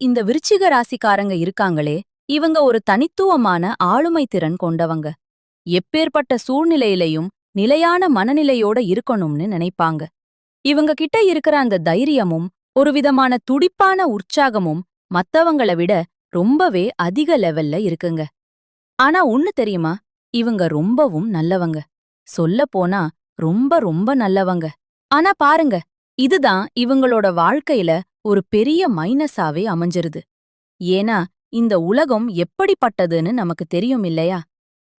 இந்த விருச்சிக ராசிக்காரங்க இருக்காங்களே இவங்க ஒரு தனித்துவமான ஆளுமை திறன் கொண்டவங்க. எப்பேற்பட்ட சூழ்நிலையிலையும் நிலையான மனநிலையோட இருக்கணும்னு நினைப்பாங்க. இவங்க கிட்ட இருக்கிற அந்த தைரியமும் ஒரு விதமான துடிப்பான உற்சாகமும் மத்தவங்கள விட ரொம்பவே அதிக லெவல்ல இருக்குங்க. ஆனா ஒண்ணு தெரியுமா? இவங்க ரொம்பவும் நல்லவங்க. சொல்ல போனா ரொம்ப ரொம்ப நல்லவங்க. ஆனா பாருங்க இதுதான் இவங்களோட வாழ்க்கையில ஒரு பெரிய மைனஸாவே அமைஞ்சிருது. ஏன்னா இந்த உலகம் எப்படிப்பட்டதுன்னு நமக்கு தெரியும் இல்லையா?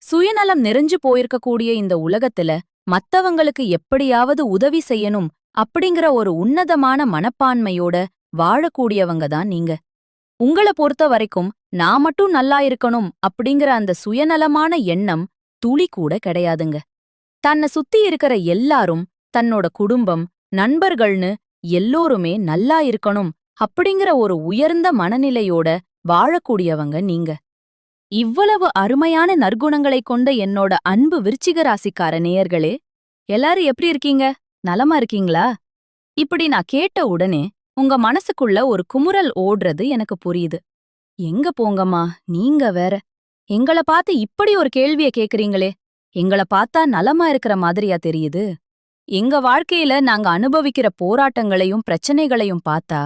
சுயநலம் நிறைஞ்சு போயிருக்கக்கூடிய இந்த உலகத்துல மத்தவங்களுக்கு எப்படியாவது உதவி செய்யணும் அப்படிங்கிற ஒரு உன்னதமான மனப்பான்மையோட வாழக்கூடியவங்க தான் நீங்க. உங்கள பொறுத்த வரைக்கும் நான் மட்டும் நல்லா இருக்கணும் அப்படிங்கிற அந்த சுயநலமான எண்ணம் துளி கூட கிடையாதுங்க. தன்னை சுத்தி இருக்கிற எல்லாரும் தன்னோட குடும்பம் நண்பர்கள்னு எல்லோருமே நல்லா இருக்கணும் அப்படிங்கிற ஒரு உயர்ந்த மனநிலையோட வாழக்கூடியவங்க நீங்க. இவ்வளவு அருமையான நற்குணங்களைக் கொண்ட என்னோட அன்பு விருச்சிக ராசிக்கார நேயர்களே எல்லாரும் எப்படி இருக்கீங்க? நலமா இருக்கீங்களா? இப்படி நான் கேட்ட உடனே உங்க மனசுக்குள்ள ஒரு குமுறல் ஓடுறது எனக்கு புரியுது. எங்க போங்கம்மா? நீங்க வேற. எங்கள பார்த்து இப்படி ஒரு கேள்விய கேக்குறீங்களே. எங்கள பார்த்தா நலமா இருக்கிற மாதிரியா தெரியுது? எங்க வாழ்க்கையில நாங்க அனுபவிக்கிற போராட்டங்களையும் பிரச்சனைகளையும் பார்த்தா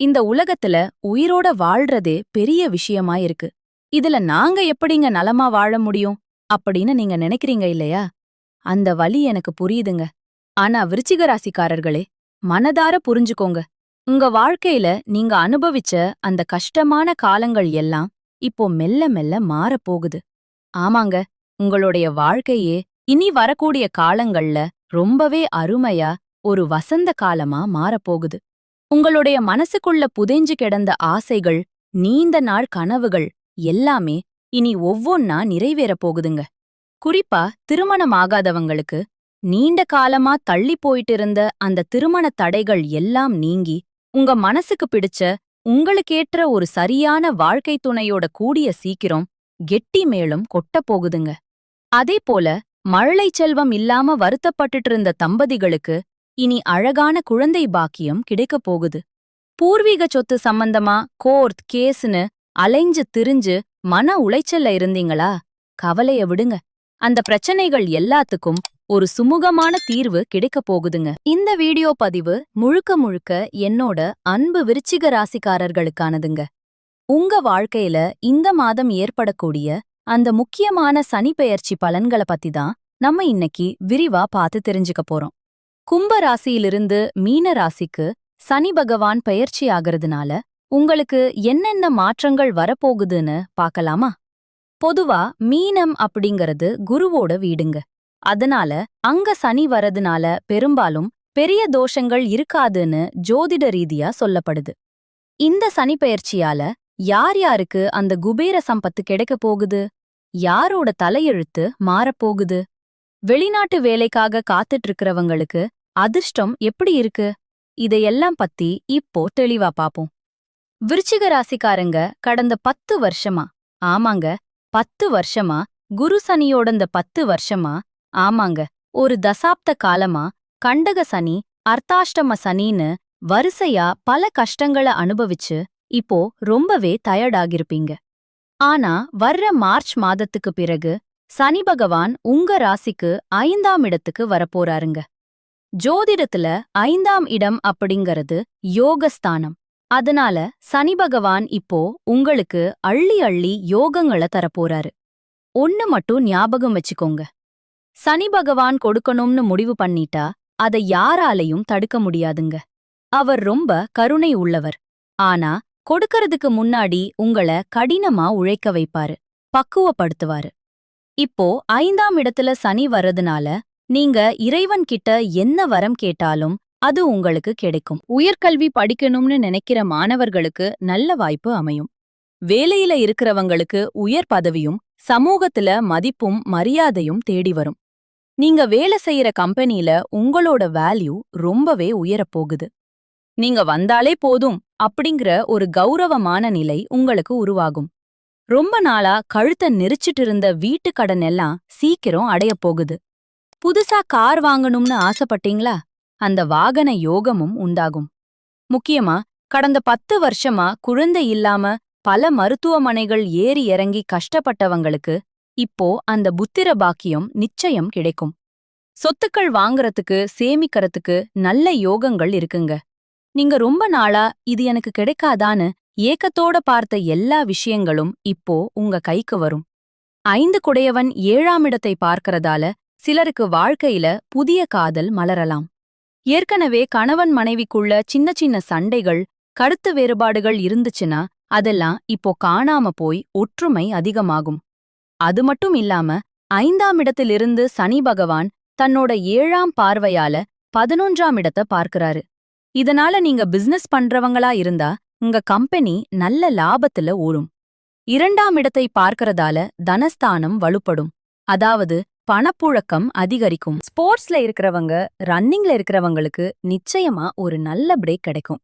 இந்த உலகத்துல உயிரோட வாழ்றதே பெரிய விஷயமா இருக்கு. இதுல நாங்க எப்படிங்க நலமா வாழ முடியும் அப்படின்னு நீங்க நினைக்கிறீங்க இல்லையா? அந்த வலி எனக்கு புரியுதுங்க. ஆனா விருச்சிக ராசிக்காரர்களே மனதார புரிஞ்சுக்கோங்க. உங்க வாழ்க்கையில நீங்க அனுபவிச்ச அந்த கஷ்டமான காலங்கள் எல்லாம் இப்போ மெல்ல மெல்ல மாறப் போகுது ஆமாங்க உங்களுடைய வாழ்க்கையே இனி வரக்கூடிய காலங்கள்ல ரொம்பவே அருமையா ஒரு வசந்த காலமா மாறப்போகுது. உங்களுடைய மனசுக்குள்ள புதைஞ்சு கிடந்த ஆசைகள் நீண்ட நாள் கனவுகள் எல்லாமே இனி ஒவ்வொன்னா நிறைவேறப் போகுதுங்க. குறிப்பா திருமணமாகாதவங்களுக்கு நீண்ட காலமா தள்ளி போயிட்டு இருந்த அந்த திருமண தடைகள் எல்லாம் நீங்கி உங்க மனசுக்கு பிடிச்ச உங்களுக்கேற்ற ஒரு சரியான வாழ்க்கை துணையோட கூடிய சீக்கிரம் கெட்டி மேலும் கொட்டப் போகுதுங்க. அதே போல மழலை செல்வம் இல்லாம வருத்தப்பட்டுட்டு இருந்த தம்பதிகளுக்கு இனி அழகான குழந்தை பாக்கியம் கிடைக்கப் போகுது. பூர்வீக சொத்து சம்பந்தமா கோர்த் கேஸ்னு அலைஞ்சு திரிஞ்சு மன உளைச்சல்ல இருந்தீங்களா? கவலைய விடுங்க. அந்த பிரச்சனைகள் எல்லாத்துக்கும் ஒரு சுமூகமான தீர்வு கிடைக்கப் போகுதுங்க. இந்த வீடியோ பதிவு முழுக்க முழுக்க என்னோட அன்பு விருச்சிக ராசிக்காரர்களுக்கானதுங்க. உங்க வாழ்க்கையில இந்த மாதம் ஏற்படக்கூடிய அந்த முக்கியமான சனி பெயர்ச்சி பலன்களை பத்தி தான் நம்ம இன்னைக்கு விரிவா பார்த்து தெரிஞ்சுக்க போறோம். கும்ப ராசியிலிருந்து மீன ராசிக்கு சனி பகவான் பெயர்ச்சி ஆகிறதுனால உங்களுக்கு என்னென்ன மாற்றங்கள் வரப்போகுதுன்னு பார்க்கலாமா? பொதுவா மீனம் அப்படிங்கறது குருவோட வீடுங்க. அதனால அங்க சனி வரதுனால பெரும்பாலும் பெரிய தோஷங்கள் இருக்காதுன்னு ஜோதிட ரீதியா சொல்லப்படுது. இந்த சனி பெயர்ச்சியால யார் யாருக்கு அந்த குபேர சம்பத்து கிடைக்க போகுது? யாரோட தலையெழுத்து மாறப்போகுது வெளிநாட்டு வேலைக்காக காத்துட்டு இருக்கிறவங்களுக்கு அதிர்ஷ்டம் எப்படி இருக்கு? இதையெல்லாம் பத்தி இப்போ தெளிவா பாப்போம். விருச்சிக ராசிக்காரங்க கடந்த பத்து வருஷமா? ஆமாங்க பத்து வருஷமா? குரு சனியோட இந்த பத்து வருஷமா? ஆமாங்க ஒரு தசாப்த காலமா? கண்டக சனி அர்த்தாஷ்டம சனின்னு வரிசையா பல கஷ்டங்கள அனுபவிச்சு இப்போ ரொம்பவே டயர்டாகிருப்பீங்க ஆனா வர்ற மார்ச் மாதத்துக்கு பிறகு சனி பகவான் உங்க ராசிக்கு ஐந்தாம் இடத்துக்கு வரப்போறாருங்க. ஜோதிடத்துல ஐந்தாம் இடம் அப்படிங்கறது யோகஸ்தானம். அதனால சனி பகவான் இப்போ உங்களுக்கு அள்ளி அள்ளி யோகங்கள தரப்போறாரு. ஒன்னு மட்டும் ஞாபகம் வச்சுக்கோங்க. சனி பகவான் கொடுக்கணும்னு முடிவு பண்ணிட்டா அதை யாராலையும் தடுக்க முடியாதுங்க. அவர் ரொம்ப கருணை உள்ளவர். ஆனா கொடுக்கறதுக்கு முன்னாடி உங்கள கடினமா உழைக்க வைப்பாரு. பக்குவப்படுத்துவாரு. இப்போ ஐந்தாம் இடத்துல சனி வர்றதுனால நீங்க இறைவன் கிட்ட என்ன வரம் கேட்டாலும் அது உங்களுக்கு கிடைக்கும். உயர்கல்வி படிக்கணும்னு நினைக்கிற மாணவர்களுக்கு நல்ல வாய்ப்பு அமையும். வேலையில இருக்கிறவங்களுக்கு உயர் பதவியும் சமூகத்துல மதிப்பும் மரியாதையும் தேடி வரும். நீங்க வேலை செய்யற கம்பெனில உங்களோட வேல்யூ ரொம்பவே உயரப் போகுது. நீங்க வந்தாலே போதும். அப்படிங்கிற ஒரு கௌரவமான நிலை உங்களுக்கு உருவாகும். ரொம்ப நாளா கழுத்த நெரிச்சிட்டு இருந்த வீட்டு கடன் எல்லாம் சீக்கிரம் அடையப் போகுது. புதுசா கார் வாங்கணும்னு ஆசைப்பட்டீங்களா? அந்த வாகன யோகமும் உண்டாகும். முக்கியமா கடந்த பத்து வருஷமா குழந்தை இல்லாம பல மருத்துவமனைகள் ஏறி இறங்கி கஷ்டப்பட்டவங்களுக்கு இப்போ அந்த புத்திர பாக்கியம் நிச்சயம் கிடைக்கும். சொத்துக்கள் வாங்குறதுக்கு சேமிக்கிறதுக்கு நல்ல யோகங்கள் இருக்குங்க. நீங்க ரொம்ப நாளா இது எனக்கு கிடைக்காதான்னு ஏக்கத்தோட பார்த்த எல்லா விஷயங்களும் இப்போ உங்க கைக்கு வரும். ஐந்து குடையவன் ஏழாம் இடத்தை பார்க்கறதால சிலருக்கு வாழ்க்கையில புதிய காதல் மலரலாம். ஏற்கனவே கணவன் மனைவிக்குள்ள சின்ன சின்ன சண்டைகள் கருத்து வேறுபாடுகள் இருந்துச்சுன்னா அதெல்லாம் இப்போ காணாம போய் ஒற்றுமை அதிகமாகும். அது மட்டும் இல்லாம ஐந்தாம் இடத்திலிருந்து சனி பகவான் தன்னோட ஏழாம் பார்வையால பதினொன்றாம் இடத்தை பார்க்கறாரு. இதனால நீங்க பிசினஸ் பண்றவங்களா இருந்தா உங்க கம்பெனி நல்ல லாபத்துல ஓடும். இரண்டாம் இடத்தை பார்க்கறதால தனஸ்தானம் வலுப்படும். அதாவது பணப்புழக்கம் அதிகரிக்கும். ஸ்போர்ட்ஸ்ல இருக்கிறவங்க ரன்னிங்ல இருக்கிறவங்களுக்கு நிச்சயமா ஒரு நல்ல பிரேக் கிடைக்கும்.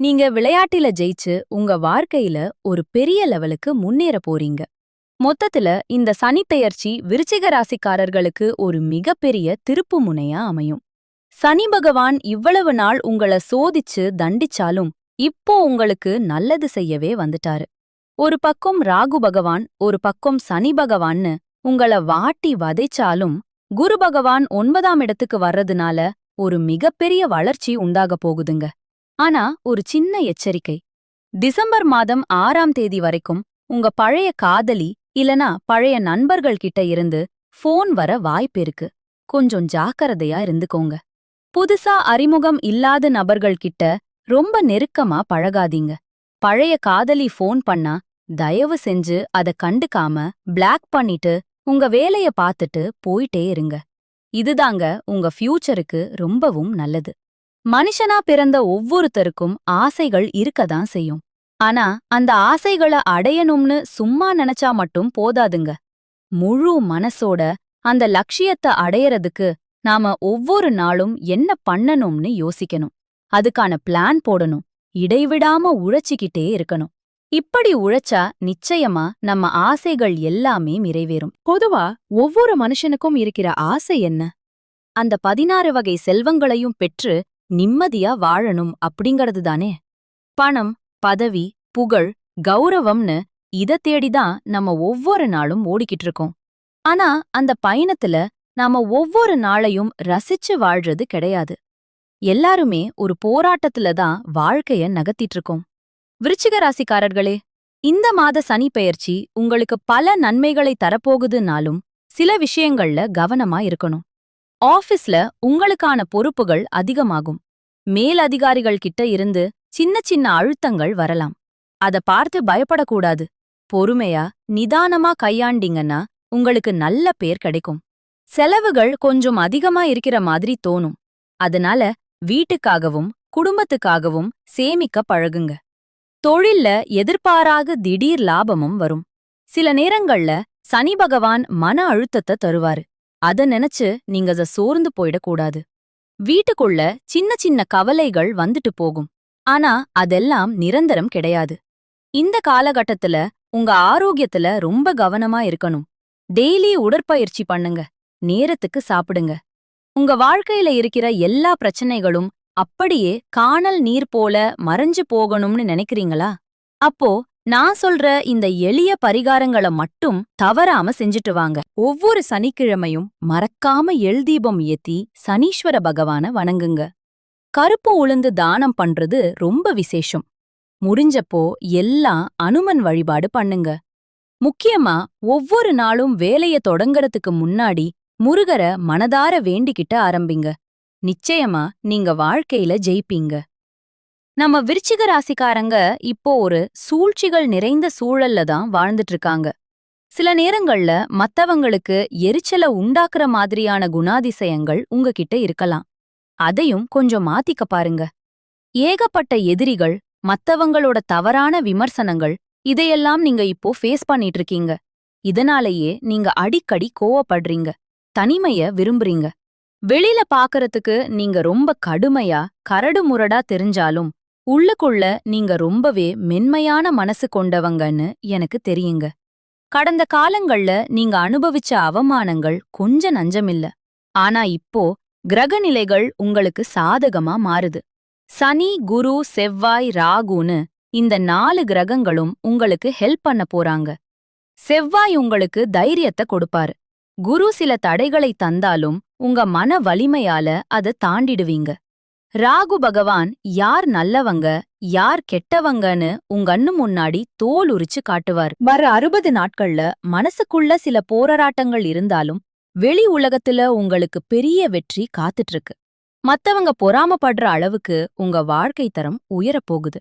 நீங்க விளையாட்டில ஜெயிச்சு உங்க வாழ்க்கையில ஒரு பெரிய லெவலுக்கு முன்னேற போறீங்க. மொத்தத்துல இந்த சனிப்பெயர்ச்சி விருச்சிக ராசிக்காரர்களுக்கு ஒரு மிகப்பெரிய திருப்பு முனையா அமையும். சனி பகவான் இவ்வளவு நாள் உங்கள சோதிச்சு தண்டிச்சாலும் இப்போ உங்களுக்கு நல்லது செய்யவே வந்துட்டாரு. ஒரு பக்கம் ராகு பகவான் ஒரு பக்கம் சனி பகவான்னு உங்கள வாட்டி வதைச்சாலும் குரு பகவான் ஒன்பதாம் இடத்துக்கு வர்றதுனால ஒரு மிகப்பெரிய வளர்ச்சி உண்டாக போகுதுங்க. ஆனா ஒரு சின்ன எச்சரிக்கை. டிசம்பர் மாதம் ஆறாம் தேதி வரைக்கும் உங்க பழைய காதலி இல்லனா பழைய நண்பர்கள் கிட்ட இருந்து ஃபோன் வர வாய்ப்பு இருக்கு. கொஞ்சம் ஜாக்கிரதையா இருந்துக்கோங்க. புதுசா அறிமுகம் இல்லாத நபர்கள்கிட்ட ரொம்ப நெருக்கமா பழகாதீங்க. பழைய காதலி ஃபோன் பண்ணா தயவு செஞ்சு அத கண்டுக்காம பிளாக் பண்ணிட்டு உங்க வேலைய பார்த்துட்டு போயிட்டே இருங்க. இதுதாங்க உங்க ஃபியூச்சருக்கு ரொம்பவும் நல்லது. மனுஷனா பிறந்த ஒவ்வொருத்தருக்கும் ஆசைகள் இருக்கதான் செய்யும். ஆனா அந்த ஆசைகளை அடையணும்னு சும்மா நினைச்சா மட்டும் போதாதுங்க. முழு மனசோட அந்த லட்சியத்தை அடையறதுக்கு நாம ஒவ்வொரு நாளும் என்ன பண்ணணும்னு யோசிக்கணும். அதுக்கான பிளான் போடணும். இடைவிடாம உழைச்சிக்கிட்டே இருக்கணும். இப்படி உழைச்சா நிச்சயமா நம்ம ஆசைகள் எல்லாமே நிறைவேறும். பொதுவா ஒவ்வொரு மனுஷனுக்கும் இருக்கிற ஆசை என்ன? அந்த பதினாறு வகை செல்வங்களையும் பெற்று நிம்மதியா வாழணும் அப்படிங்கறது தானே பணம் பதவி புகழ் கௌரவம்னு இத தேடிதான் நம்ம ஒவ்வொரு நாளும் ஓடிக்கிட்டு இருக்கோம். ஆனா அந்த பயணத்துல நாம ஒவ்வொரு நாளையும் ரசிச்சு வாழ்றது கிடையாது. எல்லாருமே ஒரு போராட்டத்துல தான் வாழ்க்கைய நகர்த்திட்டு இருக்கோம் விருச்சிக ராசிக்காரர்களே இந்த மாத சனி பெயர்ச்சி உங்களுக்கு பல நன்மைகளை தரப்போகுதுனாலும் சில விஷயங்கள்ல கவனமா இருக்கணும். ஆபீஸ்ல உங்களுக்கான பொறுப்புகள் அதிகமாகும். மேல் அதிகாரிகள் கிட்ட இருந்து சின்ன சின்ன அழுத்தங்கள் வரலாம். அத பார்த்து பயப்படக்கூடாது. பொறுமையா நிதானமா கையாண்டீங்கன்னா உங்களுக்கு நல்ல பேர் கிடைக்கும். செலவுகள் கொஞ்சம் அதிகமா இருக்கிற மாதிரி தோணும். அதனால வீட்டுக்காகவும் குடும்பத்துக்காகவும் சேமிக்க பழகுங்க. தொழில்ல எதிர்பாராக திடீர் லாபமும் வரும். சில நேரங்கள்ல சனி பகவான் மன அழுத்தத்தை தருவாரு. அத நினைச்சு நீங்க அத சோர்ந்து போயிடக்கூடாது. வீட்டுக்குள்ள சின்ன சின்ன கவலைகள் வந்துட்டு போகும். ஆனா அதெல்லாம் நிரந்தரம் கிடையாது. இந்த காலகட்டத்துல உங்க ஆரோக்கியத்துல ரொம்ப கவனமா இருக்கணும். டெய்லி உடற்பயிற்சி பண்ணுங்க. நேரத்துக்கு சாப்பிடுங்க. உங்க வாழ்க்கையில இருக்கிற எல்லா பிரச்சனைகளும் அப்படியே காணல் நீர் போல மறைஞ்சு போகணும்னு நினைக்கிறீங்களா? அப்போ நான் சொல்ற இந்த எளிய பரிகாரங்கள மட்டும் தவறாம செஞ்சுட்டு வாங்க. ஒவ்வொரு சனிக்கிழமையும் மறக்காம எள்தீபம் ஏத்தி சனீஸ்வர பகவான வணங்குங்க. கருப்பு உளுந்து தானம் பண்றது ரொம்ப விசேஷம். முடிஞ்சப்போ எல்லாம் அனுமன் வழிபாடு பண்ணுங்க. முக்கியமா ஒவ்வொரு நாளும் வேலைய தொடங்கறதுக்கு முன்னாடி முருகர மனதார வேண்டிக்கிட்ட ஆரம்பிங்க. நிச்சயமா நீங்க வாழ்க்கையில ஜெயிப்பீங்க. நம்ம விருச்சிக ராசிக்காரங்க இப்போ ஒரு சூழ்ச்சிகள் நிறைந்த சூழல்ல தான் வாழ்ந்துட்டு இருக்காங்க சில நேரங்கள்ல மத்தவங்களுக்கு எரிச்சல உண்டாக்குற மாதிரியான குணாதிசயங்கள் உங்ககிட்ட இருக்கலாம். அதையும் கொஞ்சம் மாத்திக்க பாருங்க. ஏகப்பட்ட எதிரிகள் மத்தவங்களோட தவறான விமர்சனங்கள் இதையெல்லாம் நீங்க இப்போ ஃபேஸ் பண்ணிட்டு இருக்கீங்க இதனாலேயே நீங்க அடிக்கடி கோவப்படுறீங்க. தனிமைய விரும்புறீங்க. வெளியில பாக்கறதுக்கு நீங்க ரொம்ப கடுமையா கரடு முரடா தெரிஞ்சாலும் உள்ளுக்குள்ள நீங்க ரொம்பவே மென்மையான மனசு கொண்டவங்கன்னு எனக்கு தெரியுங்க. கடந்த காலங்கள்ல நீங்க அனுபவிச்ச அவமானங்கள் கொஞ்ச நஞ்சமில்ல. ஆனா இப்போ கிரகநிலைகள் உங்களுக்கு சாதகமா மாறுது. சனி குரு செவ்வாய் ராகுன்னு இந்த நாலு கிரகங்களும் உங்களுக்கு ஹெல்ப் பண்ண போறாங்க. செவ்வாய் உங்களுக்கு தைரியத்தை கொடுப்பாரு. குரு சில தடைகளை தந்தாலும் உங்க மன வலிமையால அத தாண்டிடுவீங்க. ராகு பகவான் யார் நல்லவங்க யார் கெட்டவங்கன்னு உங்கண்ணு முன்னாடி தோல் உரிச்சு காட்டுவார். வர அறுபது நாட்கள்ல மனசுக்குள்ள சில போராட்டங்கள் இருந்தாலும் வெளி உலகத்துல உங்களுக்கு பெரிய வெற்றி காத்துட்டு இருக்கு மத்தவங்க பொறாமப்படுற அளவுக்கு உங்க வாழ்க்கை தரம் உயரப் போகுது.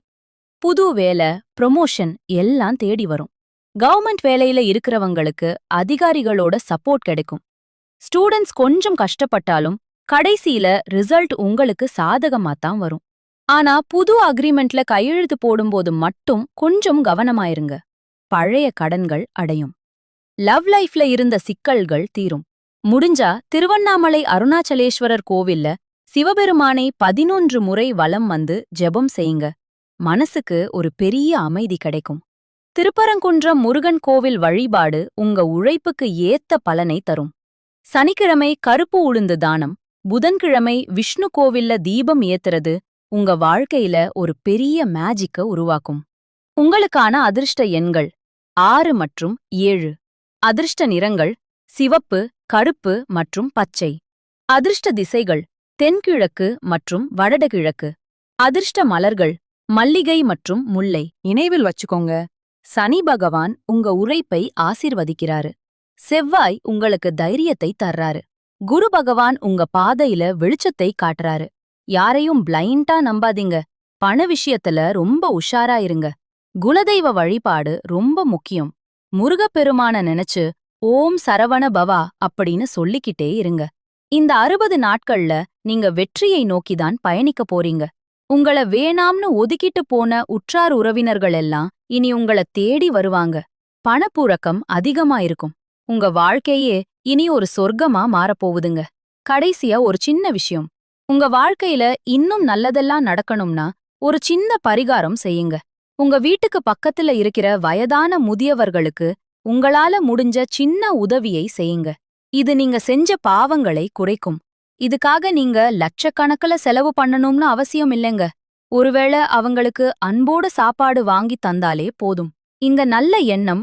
புது வேலை ப்ரொமோஷன் எல்லாம் தேடி வரும். கவர்மெண்ட் வேலையில இருக்கிறவங்களுக்கு அதிகாரிகளோட சப்போர்ட் கிடைக்கும். ஸ்டூடெண்ட்ஸ் கொஞ்சம் கஷ்டப்பட்டாலும் கடைசியில ரிசல்ட் உங்களுக்கு சாதகமா தான் வரும். ஆனா புது அக்ரிமெண்ட்ல கையெழுத்து போடும்போது மட்டும் கொஞ்சம் கவனமாயிருங்க. பழைய கடன்கள் அடையும். லவ் லைஃப்ல இருந்த சிக்கல்கள் தீரும். முடிஞ்சா திருவண்ணாமலை அருணாச்சலேஸ்வரர் கோவில்ல சிவபெருமானை பதினொன்று முறை வலம் வந்து ஜெபம் செய்யுங்க. மனசுக்கு ஒரு பெரிய அமைதி கிடைக்கும். திருப்பரங்குன்றம் முருகன் கோவில் வழிபாடு உங்க உழைப்புக்கு ஏத்த பலனை தரும். சனிக்கிழமை கருப்பு உளுந்து தானம் புதன்கிழமை விஷ்ணு கோவில்ல தீபம் ஏத்துறது உங்க வாழ்க்கையில ஒரு பெரிய மேஜிக்க உருவாக்கும். உங்களுக்கான அதிர்ஷ்ட எண்கள் ஆறு மற்றும் ஏழு. அதிர்ஷ்ட நிறங்கள் சிவப்பு கருப்பு மற்றும் பச்சை. அதிர்ஷ்ட திசைகள் தென்கிழக்கு மற்றும் வடகிழக்கு. அதிர்ஷ்ட மலர்கள் மல்லிகை மற்றும் முல்லை. நினைவில் வச்சுக்கோங்க. சனி பகவான் உங்க உழைப்பை ஆசிர்வதிக்கிறாரு. செவ்வாய் உங்களுக்கு தைரியத்தை தர்றாரு. குரு பகவான் உங்க பாதையில வெளிச்சத்தை காட்டுறாரு. யாரையும் பிளைண்டா நம்பாதீங்க. பண விஷயத்துல ரொம்ப உஷாரா இருங்க. குலதெய்வ வழிபாடு ரொம்ப முக்கியம். முருகப்பெருமான நினைச்சு ஓம் சரவண பவா அப்படின்னு சொல்லிக்கிட்டே இருங்க. இந்த அறுபது நாட்கள்ல நீங்க வெற்றியை நோக்கிதான் பயணிக்க போறீங்க. உங்கள வேணாம்னு ஒதுக்கிட்டு போன உற்றார் உறவினர்கள் எல்லாம் இனி உங்கள தேடி வருவாங்க. பணப்புழக்கம் அதிகமா இருக்கும். உங்க வாழ்க்கையே இனி ஒரு சொர்க்கமா மாறப்போகுதுங்க. கடைசியா ஒரு சின்ன விஷயம். உங்க வாழ்க்கையில இன்னும் நல்லதெல்லாம் நடக்கணும்னா ஒரு சின்ன பரிகாரம் செய்யுங்க. உங்க வீட்டுக்கு பக்கத்துல இருக்கிற வயதான முதியவர்களுக்கு உங்களால முடிஞ்ச சின்ன உதவியை செய்யுங்க. இது நீங்க செஞ்ச பாவங்களை குறைக்கும். இதுக்காக நீங்க லட்சக்கணக்குல செலவு பண்ணணும்னு அவசியம் இல்லைங்க. ஒருவேளை அவங்களுக்கு அன்போடு சாப்பாடு வாங்கி தந்தாலே போதும். இந்த நல்ல எண்ணம்